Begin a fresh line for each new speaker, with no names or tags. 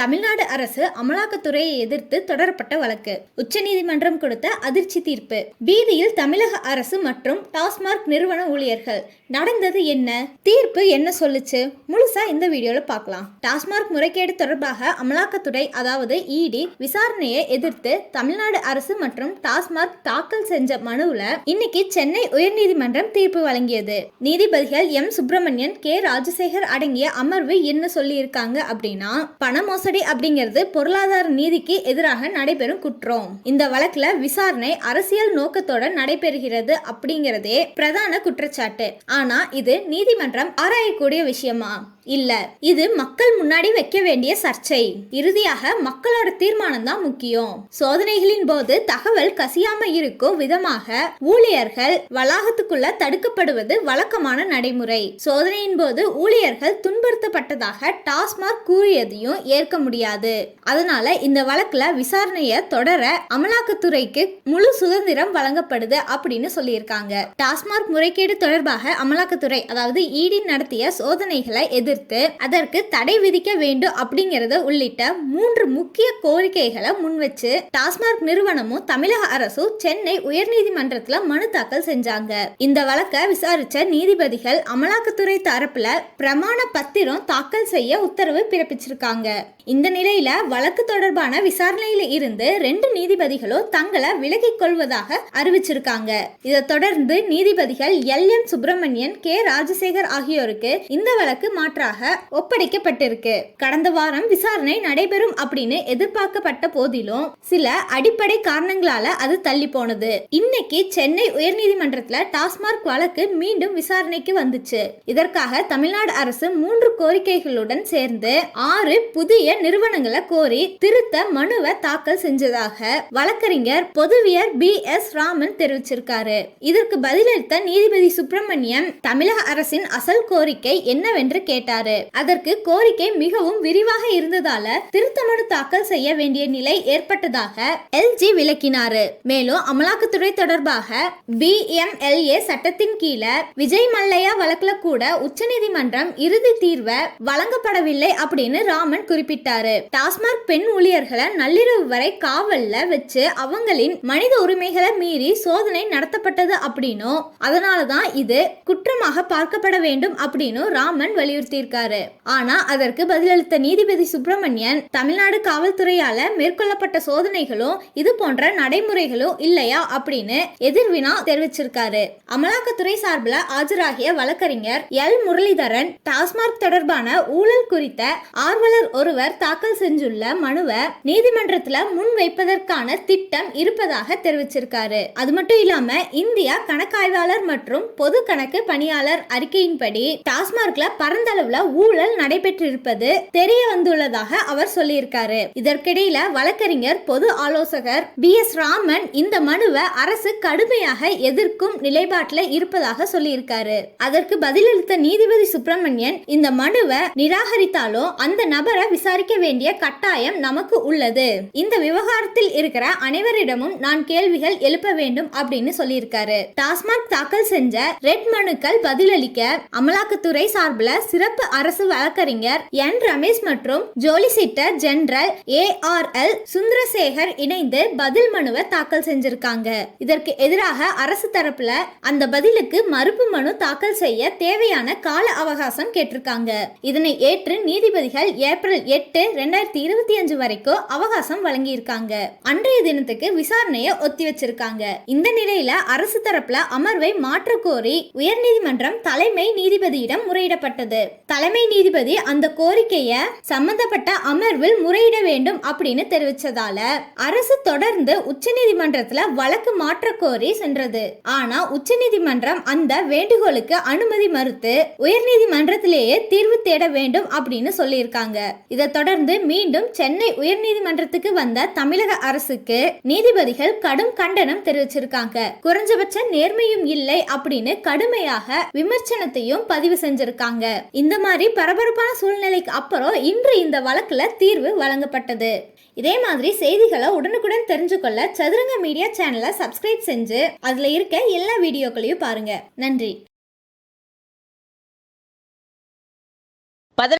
தமிழ்நாடு அரசு அமலாக்கத்துறையை எதிர்த்து தொடரப்பட்ட வழக்கு. உச்சநீதிமன்றம் கொடுத்த அதிர்ச்சி தீர்ப்பு. பீதியில் தமிழக அரசு மற்றும் டாஸ்மார்க் நிறுவன ஊழியர்கள். நடந்தது என்ன? தீர்ப்பு என்ன சொல்லுச்சு? முழுசா இந்த வீடியோல பார்க்கலாம் டாஸ்மார்க் முறைகேடு தொடர்பாக அமலாக்கத்துறை அதாவது இடி விசாரணையை எதிர்த்து தமிழ்நாடு அரசு மற்றும் டாஸ்மார்க் தாக்கல் செஞ்ச மனுவில் இன்னைக்கு சென்னை உயர்நீதிமன்றம் தீர்ப்பு வழங்கியது. நீதிபதிகள் எம். சுப்பிரமணியன் கே. ராஜசேகர் அடங்கிய அமர்வு என்ன சொல்லியிருக்காங்க அப்படின்னா பண மோசடி அப்படிங்கிறது பொருளாதார நீதிக்கு எதிராக நடைபெறும் குற்றம். இந்த வழக்குல விசாரணை அரசியல் நோக்கத்தோட நடைபெறுகிறது அப்படிங்கிறதே பிரதான குற்றச்சாட்டு. ஆனா இது நீதிமன்றம் ஆராயக்கூடிய விஷயமா? இல்ல இது மக்கள் முன்னாடி வைக்க வேண்டிய சர்ச்சை. இறுதியாக மக்களோட தீர்மானம் தான் முக்கியம். சோதனைகளின் போது தகவல் கசியாம இருக்கும் விதமாக ஊழியர்கள் வளாகத்துக்குள்ள தடுக்கப்படுவது வழக்கமான நடைமுறை. சோதனையின் போது ஊழியர்கள் துன்புறுத்தப்பட்டதாக டாஸ்மாக் கூறியதையும் ஏற்க முடியாது. அதனால இந்த வழக்குல விசாரணையை தொடர அமலாக்கத்துறைக்கு முழு சுதந்திரம் வழங்கப்படுது அப்படின்னு சொல்லியிருக்காங்க. டாஸ்மாக் முறைகேடு தொடர்பாக அமலாக்கத்துறை அதாவது இடி நடத்திய சோதனைகளை எதிர் எதிர்த்து அதற்கு தடை விதிக்க வேண்டும் அப்படிங்கறத உள்ளிட்ட மூன்று முக்கிய கோரிக்கைகளை முன்வச்சு டாஸ்மாக் நிறுவனமும் தமிழக அரசும் சென்னை உயர்நீதிமன்றத்துல மனு தாக்கல் செஞ்சாங்க. இந்த வழக்கை விசாரிச்ச நீதிபதிகள் அமலாக்கத்துறை தரப்புல பிரமாண பத்திரம் தாக்கல் செய்ய உத்தரவு பிறப்பிச்சிருக்காங்க. இந்த நிலையில வழக்கு தொடர்பான விசாரணையில இருந்து ரெண்டு நீதிபதிகளும் தங்களை விலகிக் கொள்வதாக அறிவிச்சிருக்காங்க. இதை தொடர்ந்து நீதிபதிகள் L M Subramanian K Rajasekar ஆகியோருக்கு இந்த வழக்கு மாற்ற ஒன்றாக ஒப்படைக்கப்பட்டிருக்கு. கடந்த வாரம் விசாரணை நடைபெறும் அப்படின்னு எதிர்பார்க்கப்பட்ட போதிலும் சில அடிப்படை காரணங்களால அது தள்ளி போனது. இன்னைக்கு சென்னை உயர்நீதிமன்றத்துல டாஸ்மார்க் வழக்கு மீண்டும் விசாரணைக்கு வந்துச்சு. இதற்காக தமிழ்நாடு அரசு மூன்று கோரிக்கைகளுடன் சேர்ந்து ஆறு புதிய நிறுவனங்களை கோரி திருத்த மனுவை தாக்கல் செஞ்சதாக வழக்கறிஞர் பொதுவியர் பி. எஸ். ராமன் தெரிவிச்சிருக்காரு. இதற்கு பதிலளித்த நீதிபதி சுப்பிரமணியம் தமிழக அரசின் அசல் கோரிக்கை என்னவென்று கேட்டார். அதற்கு கோரிக்கை மிகவும் விரிவாக இருந்ததால திருத்த மனு தாக்கல் செய்ய வேண்டிய நிலை ஏற்பட்டதாக எல்ஜி விளக்கினாரு. மேலும் அமலாக்கத்துறை தொடர்பாக பிஎம்எல்ஏ சட்டத்தின் கீழே விஜய் மல்லையா வழக்குல கூட உச்சநீதிமன்றம் இறுதி தீர்வை வழங்கப்படவில்லை அப்படின்னு ராமன் குறிப்பிட்டாரு. டாஸ்மாக் பெண் ஊழியர்களை நள்ளிரவு வரை காவல்ல வச்சு அவங்களின் மனித உரிமைகளை மீறி சோதனை நடத்தப்பட்டது அப்படின்னும் அதனாலதான் இது குற்றமாக பார்க்கப்பட வேண்டும் அப்படின்னு ராமன் வலியுறுத்தி சொல்லியிருக்காரு. ஆனா அதற்கு பதிலளித்த நீதிபதி சுப்பிரமணியன் தமிழ்நாடு காவல்துறையால மேற்கொள்ளப்பட்ட சோதனைகளும் இது போன்ற நடைமுறைகளும் இல்லையா அப்படின்னு எதிர்வினா தெரிவிச்சிருக்காரு. அமலாக்கத்துறை சார்பில் ஆஜராகிய வழக்கறிஞர் எல். முரளிதரன் டாஸ்மாக் தொடர்பான ஊழல் குறித்த ஆர்வலர் ஒருவர் தாக்கல் செஞ்சுள்ள மனுவை நீதிமன்றத்துல முன் வைப்பதற்கான திட்டம் இருப்பதாக தெரிவிச்சிருக்காரு. அது மட்டும் இல்லாம இந்தியா கணக்காய்வாளர் மற்றும் பொது கணக்கு பணியாளர் அறிக்கையின்படி டாஸ்மார்க்ல பரந்தளவுல ஊழல் நடைபெற்றிருப்பது தெரிய வந்துள்ளதாக அவர் சொல்லியிருக்காரு. இதற்கிடையில வழக்கறிஞர் பொது ஆலோசகர் பி. எஸ். ராமன் இந்த மனுவை அரசு கடுமையாக எதிர்க்கும் நிலைப்பாட்டில் இருப்பதாக சொல்லியிருக்காரு. அதற்கு பதிலளித்த நீதிபதி சுப்பிரமணியன் இந்த மனுவை நிராகரித்தாலும் அந்த நபரை விசாரிக்க வேண்டிய கட்டாயம் நமக்கு உள்ளது. இந்த விவகாரத்தில் இருக்கிற அனைவரிடமும் நான் கேள்விகள் எழுப்ப வேண்டும் அப்படின்னு சொல்லியிருக்காரு. டாஸ்மாக் தாக்கல் செஞ்ச ரெட் மனுக்கள் பதிலளிக்க அமலாக்கத்துறை சார்பில் சிறப்பு சிறப்பு அரசு வழக்கறிஞர் என். ரமேஷ் மற்றும் solicitor general A. R. L. Sundarasekar இணைந்து பதில் மனுவை தாக்கல் செஞ்சிருக்காங்க. இதற்கு எதிராக அரசு தரப்புல அந்த பதிலுக்கு மறுப்பு மனு தாக்கல் செய்ய தேவையான கால அவகாசம் கேட்டிருக்காங்க. இதனை ஏற்று நீதிபதிகள் ஏப்ரல் எட்டு ரெண்டாயிரத்தி இருபத்தி அஞ்சு வரைக்கும் அவகாசம் வழங்கியிருக்காங்க. அன்றைய தினத்துக்கு விசாரணையை ஒத்தி வச்சிருக்காங்க. இந்த நிலையில அரசு தரப்புல அமர்வை மாற்ற கோரி உயர்நீதிமன்றம் தலைமை நீதிபதியிடம் முறையிடப்பட்டது. தலைமை நீதிபதி அந்த கோரிக்கைய சம்பந்தப்பட்ட அமர்வில் முறையிட வேண்டும் அப்படின்னு தெரிவிச்சதால அரசு தொடர்ந்து உச்சநீதிமன்றத்துல வழக்கு மாற்ற கோரி சென்றது. ஆனா உச்சநீதிமன்றம் அந்த வேண்டுகோளுக்கு அனுமதி மறுத்து உயர்நீதிமன்றத்திலேயே தீர்வு தேட வேண்டும் அப்படின்னு சொல்லியிருக்காங்க. இதை தொடர்ந்து மீண்டும் சென்னை உயர்நீதிமன்றத்துக்கு வந்த தமிழக அரசுக்கு நீதிபதிகள் கடும் கண்டனம் தெரிவிச்சிருக்காங்க. குறைஞ்சபட்ச நேர்மையும் இல்லை அப்படின்னு கடுமையாக விமர்சனத்தையும் பதிவு செஞ்சிருக்காங்க. இந்த மாதிரி பரபரப்பான சூழ்நிலைக்கு அப்புறம் இன்று இந்த வழக்கில் தீர்வு வழங்கப்பட்டது. இதே மாதிரி செய்திகளை உடனுக்குடன் தெரிஞ்சுக்கொள்ள சதுரங்க மீடியா சேனலை சப்ஸ்கிரைப் செஞ்சு அதில் இருக்க எல்லா வீடியோக்களையும் பாருங்க. நன்றி.